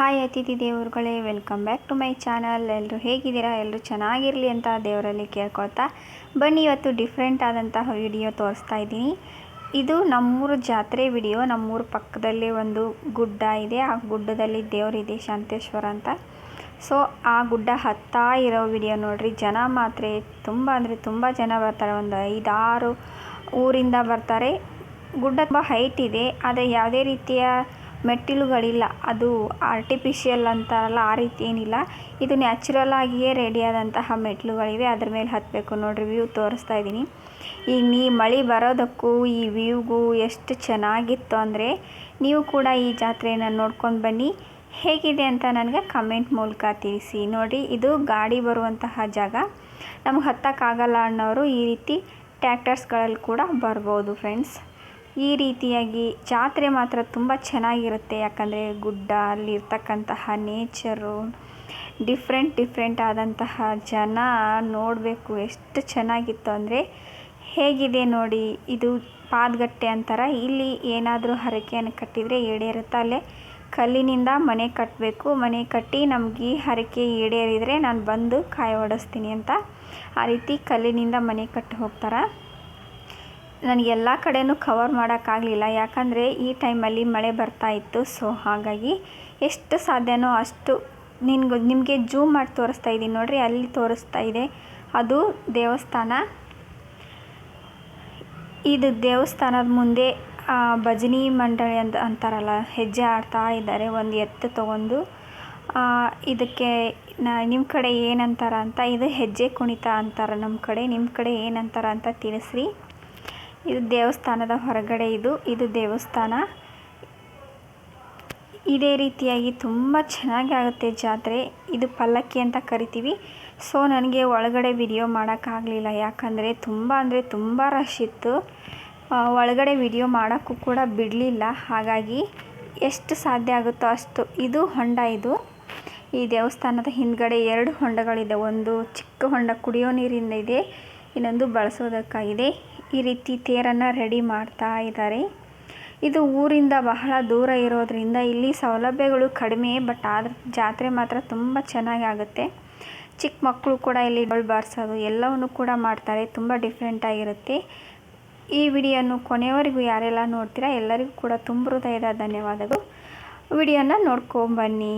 Hi ಅತಿಥಿ ದೇವರುಗಳೇ, welcome back to my channel. ಎಲ್ಲರೂ ಹೇಗಿದ್ದೀರಾ? ಎಲ್ಲರೂ ಚೆನ್ನಾಗಿರಲಿ ಅಂತ ದೇವರಲ್ಲಿ ಕೇಳ್ಕೊತಾ ಬನ್ನಿ. ಇವತ್ತು ಡಿಫ್ರೆಂಟ್ ಆದಂತಹ ವಿಡಿಯೋ ತೋರಿಸ್ತಾ ಇದ್ದೀನಿ. ಇದು ನಮ್ಮೂರು ಜಾತ್ರೆ ವಿಡಿಯೋ. ನಮ್ಮೂರು ಪಕ್ಕದಲ್ಲಿ ಒಂದು ಗುಡ್ಡ ಇದೆ. ಆ ಗುಡ್ಡದಲ್ಲಿ ದೇವರಿದೆ ಶಾಂತೇಶ್ವರ ಅಂತ. ಸೊ, ಆ ಗುಡ್ಡ ಹತ್ತಾ ಇರೋ ವಿಡಿಯೋ ನೋಡಿರಿ. ಜನ ಮಾತ್ರ ತುಂಬ, ಅಂದರೆ ತುಂಬ ಜನ ಬರ್ತಾರೆ. ಒಂದು ಐದಾರು ಊರಿಂದ ಬರ್ತಾರೆ. ಗುಡ್ಡ ತುಂಬ ಹೈಟ್ ಇದೆ. ಆದರೆ ಯಾವುದೇ ರೀತಿಯ ಮೆಟ್ಟಿಲುಗಳಿಲ್ಲ. ಅದು ಆರ್ಟಿಫಿಷಿಯಲ್ ಅಂತಾರಲ್ಲ, ಆ ರೀತಿ ಏನಿಲ್ಲ. ಇದು ನ್ಯಾಚುರಲ್ ಆಗಿಯೇ ಆದಂತಹ ಮೆಟ್ಟಿಲುಗಳಿವೆ. ಅದ್ರ ಮೇಲೆ ಹತ್ತಬೇಕು ನೋಡಿರಿ ವ್ಯೂ ತೋರಿಸ್ತಾ ಇದ್ದೀನಿ. ಈಗ ನೀ ಮಳೆ ಬರೋದಕ್ಕೂ, ಈ ವ್ಯೂಗೂ ಎಷ್ಟು ಚೆನ್ನಾಗಿತ್ತು ಅಂದರೆ, ನೀವು ಕೂಡ ಈ ಜಾತ್ರೆಯನ್ನು ನೋಡ್ಕೊಂಡು ಬನ್ನಿ. ಹೇಗಿದೆ ಅಂತ ನನಗೆ ಕಮೆಂಟ್ ಮೂಲಕ ತಿಳಿಸಿ. ನೋಡಿ, ಇದು ಗಾಡಿ ಬರುವಂತಹ ಜಾಗ. ನಮ್ಗೆ ಹತ್ತಕ್ಕಾಗಲ್ಲ ಅನ್ನೋರು ಈ ರೀತಿ ಟ್ಯಾಕ್ಟರ್ಸ್ಗಳಲ್ಲಿ ಕೂಡ ಬರ್ಬೋದು ಫ್ರೆಂಡ್ಸ್ ಈ ರೀತಿಯಾಗಿ ಜಾತ್ರೆ ಮಾತ್ರ ತುಂಬ ಚೆನ್ನಾಗಿರುತ್ತೆ. ಯಾಕಂದರೆ ಗುಡ್ಡ ಅಲ್ಲಿ ಇರ್ತಕ್ಕಂತಹ ನೇಚರು, ಡಿಫ್ರೆಂಟ್ ಡಿಫ್ರೆಂಟ್ ಆದಂತಹ ಜನ ನೋಡಬೇಕು ಎಷ್ಟು ಚೆನ್ನಾಗಿತ್ತು ಅಂದರೆ ಹೇಗಿದೆ ನೋಡಿ. ಇದು ಪಾದಗಟ್ಟೆ ಅಂತಾರೆ. ಇಲ್ಲಿ ಏನಾದರೂ ಹರಕೆಯನ್ನು ಕಟ್ಟಿದರೆ ಈಡೇರುತ್ತೆ. ಅಲ್ಲೇ ಕಲ್ಲಿನಿಂದ ಮನೆ ಕಟ್ಟಬೇಕು ಮನೆ ಕಟ್ಟಿ ನಮಗೆ ಈ ಹರಕೆ ಈಡೇರಿದರೆ ನಾನು ಬಂದು ಕಾಯಿ ಓಡಿಸ್ತೀನಿ ಅಂತ ಆ ರೀತಿ ಕಲ್ಲಿನಿಂದ ಮನೆ ಕಟ್ಟಿ ಹೋಗ್ತಾರೆ. ನನಗೆ ಎಲ್ಲ ಕಡೆನೂ ಕವರ್ ಮಾಡೋಕ್ಕಾಗಲಿಲ್ಲ ಯಾಕಂದರೆ ಈ ಟೈಮಲ್ಲಿ ಮಳೆ ಬರ್ತಾ ಇತ್ತು. ಸೊ ಹಾಗಾಗಿ ಎಷ್ಟು ಸಾಧ್ಯನೋ ಅಷ್ಟು ನಿನ್ಗೆ, ನಿಮಗೆ ಜೂಮ್ ಮಾಡಿ ತೋರಿಸ್ತಾ ಇದ್ದೀನಿ. ನೋಡಿರಿ, ಅಲ್ಲಿ ತೋರಿಸ್ತಾ ಇದೆ. ಅದು ದೇವಸ್ಥಾನ. ಇದು ದೇವಸ್ಥಾನದ ಮುಂದೆ ಭಜನಿ ಮಂಡಳಿ ಅಂತ ಅಂತಾರಲ್ಲ, ಹೆಜ್ಜೆ ಆಡ್ತಾ ಇದ್ದಾರೆ. ಒಂದು ಎತ್ತು ತೊಗೊಂಡು ಇದಕ್ಕೆ ನಿಮ್ಮ ಕಡೆ ಏನಂತಾರ ಅಂತ, ಇದು ಹೆಜ್ಜೆ ಕುಣಿತ ಅಂತಾರೆ ನಮ್ಮ ಕಡೆ. ನಿಮ್ಮ ಕಡೆ ಏನಂತಾರ ಅಂತ ತಿಳಿಸ್ರಿ. ಇದು ದೇವಸ್ಥಾನದ ಹೊರಗಡೆ ಇದು ಇದು ದೇವಸ್ಥಾನ. ಇದೇ ರೀತಿಯಾಗಿ ತುಂಬ ಚೆನ್ನಾಗಿ ಆಗುತ್ತೆ ಜಾತ್ರೆ. ಇದು ಪಲ್ಲಕ್ಕಿ ಅಂತ ಕರಿತೀವಿ. ಸೊ ನನಗೆ ಒಳಗಡೆ ವಿಡಿಯೋ ಮಾಡೋಕ್ಕಾಗಲಿಲ್ಲ ಯಾಕಂದರೆ ತುಂಬ ಅಂದರೆ ತುಂಬ ರಶ್ ಇತ್ತು. ಒಳಗಡೆ ವಿಡಿಯೋ ಮಾಡೋಕ್ಕೂ ಕೂಡ ಬಿಡಲಿಲ್ಲ. ಹಾಗಾಗಿ ಎಷ್ಟು ಸಾಧ್ಯ ಆಗುತ್ತೋ ಅಷ್ಟು, ಇದು ಹೊಂಡ ಇದು. ಈ ದೇವಸ್ಥಾನದ ಹಿಂದ್ಗಡೆ ಎರಡು ಹೊಂಡಗಳಿದೆ. ಒಂದು ಚಿಕ್ಕ ಹೊಂಡ ಕುಡಿಯೋ ನೀರಿಂದ ಇದೆ ಇನ್ನೊಂದು ಬಳಸೋದಕ್ಕಾಗಿದೆ. ಈ ರೀತಿ ತೇರನ್ನು ರೆಡಿ ಮಾಡ್ತಾ ಇದ್ದಾರೆ. ಇದು ಊರಿಂದ ಬಹಳ ದೂರ ಇರೋದರಿಂದ ಇಲ್ಲಿ ಸೌಲಭ್ಯಗಳು ಕಡಿಮೆ, ಬಟ್ ಆದ್ರೆ ಜಾತ್ರೆ ಮಾತ್ರ ತುಂಬ ಚೆನ್ನಾಗಿ ಆಗುತ್ತೆ. ಚಿಕ್ಕ ಮಕ್ಕಳು ಕೂಡ ಇಲ್ಲಿ ಡೊಳ್ ಬಾರಿಸೋದು ಎಲ್ಲವನ್ನು ಕೂಡ ಮಾಡ್ತಾರೆ. ತುಂಬ ಡಿಫ್ರೆಂಟಾಗಿರುತ್ತೆ ಈ ವಿಡಿಯೋನು ಕೊನೆಯವರೆಗೂ ಯಾರೆಲ್ಲ ನೋಡ್ತೀರಾ ಎಲ್ಲರಿಗೂ ಕೂಡ ತುಂಬ ಹೃದಯದ ಧನ್ಯವಾದಗಳು. ವಿಡಿಯೋನ ನೋಡ್ಕೊಂಬನ್ನಿ